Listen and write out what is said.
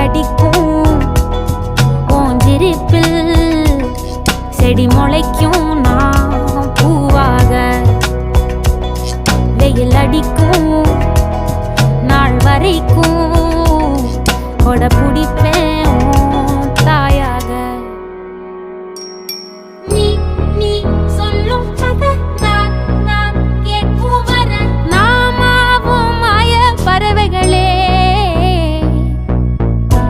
கடிக்கும். ஓஞ்சிருப்பில் செடி முளைக்கும். நான் பூவாக வெயில் அடிக்கும். நாள் வரைக்கும் கொடை பிடிப்பேன்.